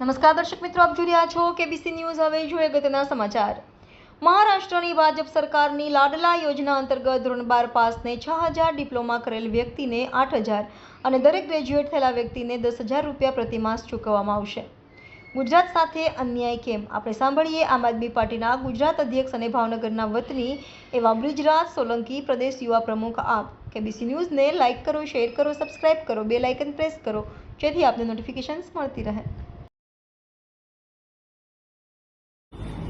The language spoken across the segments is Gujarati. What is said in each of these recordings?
નમસ્કાર દર્શક મિત્રો, આપ જોઈ રહ્યા છો કેબીસી ન્યૂઝ હવે જોઈએ ગતના સમાચાર. મહારાષ્ટ્રની ભાજપ સરકારની લાડલા યોજના અંતર્ગત ધોરણ બાર પાસને છ હજાર ડિપ્લોમા કરેલ વ્યક્તિને આઠ હજાર અને દરેક ગ્રેજ્યુએટ થયેલા વ્યક્તિને દસ હજાર રૂપિયા પ્રતિમાસ ચૂકવવામાં આવશે. ગુજરાત સાથે અન્યાય કેમ? આપણે સાંભળીએ આમ આદમી પાર્ટીના ગુજરાત અધ્યક્ષ અને ભાવનગરના વતની એવા બ્રિજરાજ સોલંકી પ્રદેશ યુવા પ્રમુખ આપ. કેબીસી ન્યૂઝને લાઇક કરો શેર કરો સબસ્ક્રાઇબ કરો બે લાઇકન પ્રેસ કરો, જેથી આપને નોટિફિકેશન્સ મળતી રહે.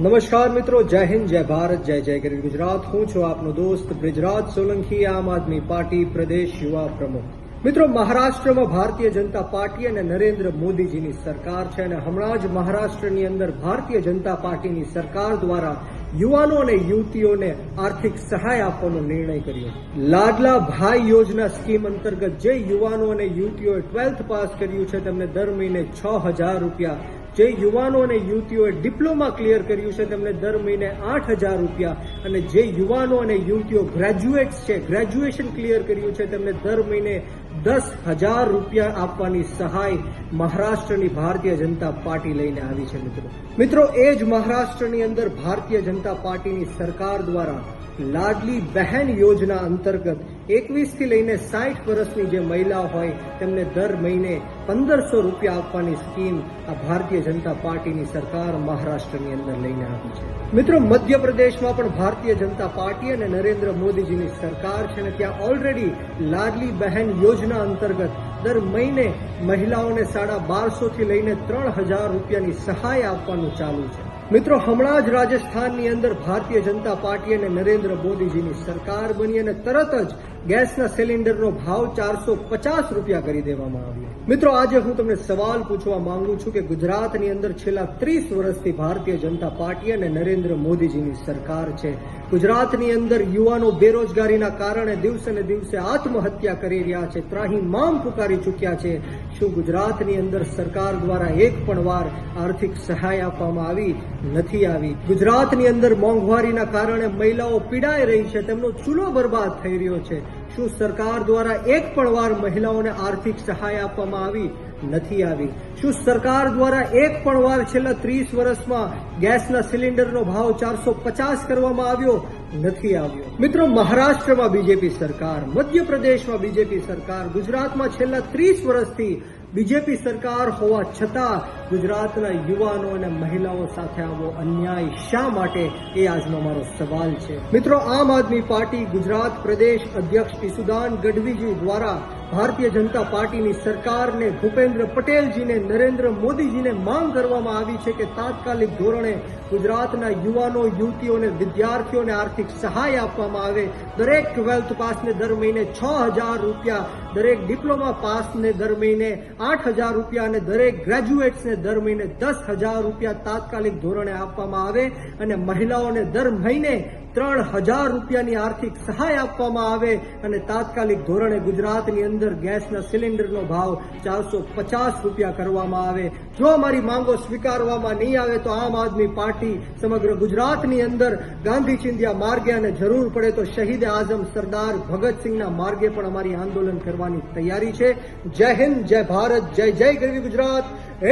નમસ્કાર મિત્રો, જય હિન્દ, જય ભારત, જય જય ગરીબ ગુજરાત. હું છું આપનો દોસ્ત બ્રિજરાજ સોલંકી, આમ આદમી પાર્ટી પ્રદેશ યુવા પ્રમુખ. મિત્રો, મહારાષ્ટ્રમાં ભારતીય જનતા પાર્ટી અને નરેન્દ્ર મોદીજીની સરકાર છે અને હમણાં જ મહારાષ્ટ્રની અંદર ભારતીય જનતા પાર્ટીની સરકાર દ્વારા યુવાનો અને યુવતીઓને આર્થિક સહાય આપવાનો નિર્ણય કર્યો. લાડલા ભાઈ યોજના સ્કીમ અંતર્ગત જે યુવાનો અને યુવતીઓએ ટ્વેલ્થ પાસ કર્યું છે, તેમને દર મહિને છ હજાર રૂપિયા. જે યુવાનો અને યુવતીઓએ ડિપ્લોમા ક્લિયર કર્યું છે, તેમને દર મહિને આઠ હજાર રૂપિયા. અને જે યુવાનો અને યુવતીઓ ગ્રેજ્યુએટ્સ છે, ગ્રેજ્યુએશન ક્લિયર કર્યું છે, તેમને દર મહિને દસ હજાર રૂપિયા આપવાની સહાય મહારાષ્ટ્રની ભારતીય જનતા પાર્ટી લઈને આવી છે મિત્રો. મિત્રો, એ જ મહારાષ્ટ્રની અંદર ભારતીય જનતા પાર્ટીની સરકાર દ્વારા લાડલી બહેન યોજના અંતર્ગત એકવીસથી લઈને સાઠ વર્ષની જે મહિલા હોય, તેમને દર મહિને પંદરસો રૂપિયા આપવાની સ્કીમ આ ભારતીય જનતા પાર્ટીની સરકાર મહારાષ્ટ્રની અંદર લઈને આવી છે. મિત્રો, મધ્યપ્રદેશમાં પણ ભારતીય જનતા પાર્ટી અને નરેન્દ્ર મોદીજીની સરકાર છે અને ત્યાં ઓલરેડી લાડલી બહેન યોજના અંતર્ગત દર મહિને મહિલાઓને સાડા બારસો થી લઈને ત્રણ હજાર રૂપિયાની સહાય આપવાનું ચાલુ છે. મિત્રો, હમણાં જ રાજસ્થાનની અંદર ભારતીય જનતા પાર્ટી અને નરેન્દ્ર મોદીજીની સરકાર બની અને તરત જ ગેસના સિલિન્ડરનો ભાવ ચારસો પચાસ રૂપિયા કરી દેવામાં આવ્યો મિત્રો, આજે હું તમને સવાલ પૂછવા માંગુ છું કે ગુજરાતની અંદર છેલ્લા ત્રીસ વર્ષથી ભારતીય જનતા પાર્ટી અને નરેન્દ્ર મોદીજીની સરકાર છે. ગુજરાતની અંદર યુવાનો બેરોજગારીના કારણે દિવસે ને દિવસે આત્મહત્યા કરી રહ્યા છે, ત્રાહી મામ પુકારી ચૂક્યા છે. શું ગુજરાતની અંદર સરકાર દ્વારા એક પણ વાર આર્થિક સહાય આપવામાં આવી? નથી આવી. ગુજરાતની અંદર મોંઘવારીના કારણે મહિલાઓ પીડાઈ રહી છે. તેમનો ચૂલો બરબાદ થઈ રહ્યો છે. શું સરકાર દ્વારા એક પણ વાર મહિલાઓને આર્થિક સહાય આપવામાં આવી નથી આવી? શું સરકાર દ્વારા એક પણ વાર છેલ્લા ત્રીસ વર્ષમાં ગેસના સિલિન્ડરનો ભાવ ચારસો પચાસ કરવામાં આવ્યો નથી આવ્યો? મિત્રો, મહારાષ્ટ્રમાં બીજેપી સરકાર, મધ્યપ્રદેશમાં બીજેપી સરકાર, ગુજરાતમાં છેલ્લા ત્રીસ વર્ષથી બીજેપી સરકાર હોવા છતાં ગુજરાતના યુવાનો અને મહિલાઓ સાથે આવો અન્યાય શા માટે? એ આજનો મારો સવાલ છે. મિત્રો, આમ આદમી પાર્ટી ગુજરાત પ્રદેશ અધ્યક્ષ ઈસુદાન ગઢવીજી દ્વારા ભારતીય જનતા પાર્ટીની સરકારને ભૂપેન્દ્ર પટેલજીને, નરેન્દ્ર મોદીજીને માંગ કરવામાં આવી છે કે તાત્કાલિક ધોરણે ગુજરાતના યુવાનો, યુવતીઓને, વિદ્યાર્થીઓને આર્થિક સહાય આપવામાં આવે. દરેક ટ્વેલ્થ પાસને દર મહિને છ હજાર રૂપિયા, દરેક ડિપ્લોમા પાસને દર મહિને આઠ હજાર રૂપિયા અને દરેક ગ્રેજ્યુએટ્સને દર મહિને દસ હજાર રૂપિયા તાત્કાલિક ધોરણે આપવામાં આવે. અને મહિલાઓને દર મહિને ત્રણ હજાર રૂપિયાની આર્થિક સહાય આપવામાં આવે અને તાત્કાલિક ધોરણે ગુજરાતની અંદર ગેસના સિલિન્ડરનો ભાવ ચારસો પચાસ રૂપિયા કરવામાં આવે. જો અમારી માંગો સ્વીકારવામાં નહીં આવે તો આમ આદમી પાર્ટી સમગ્ર ગુજરાતની અંદર ગાંધી ચિંધ્યા માર્ગે અને જરૂર પડે તો શહીદ આઝમ સરદાર ભગતસિંહના માર્ગે પણ અમારી આંદોલન કરવાની તૈયારી છે. જય હિન્દ, જય ભારત, જય જય ગરવી ગુજરાત.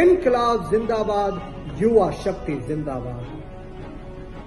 ઇન્કલાબ જિંદાબાદ, યુવા શક્તિ જિંદાબાદ.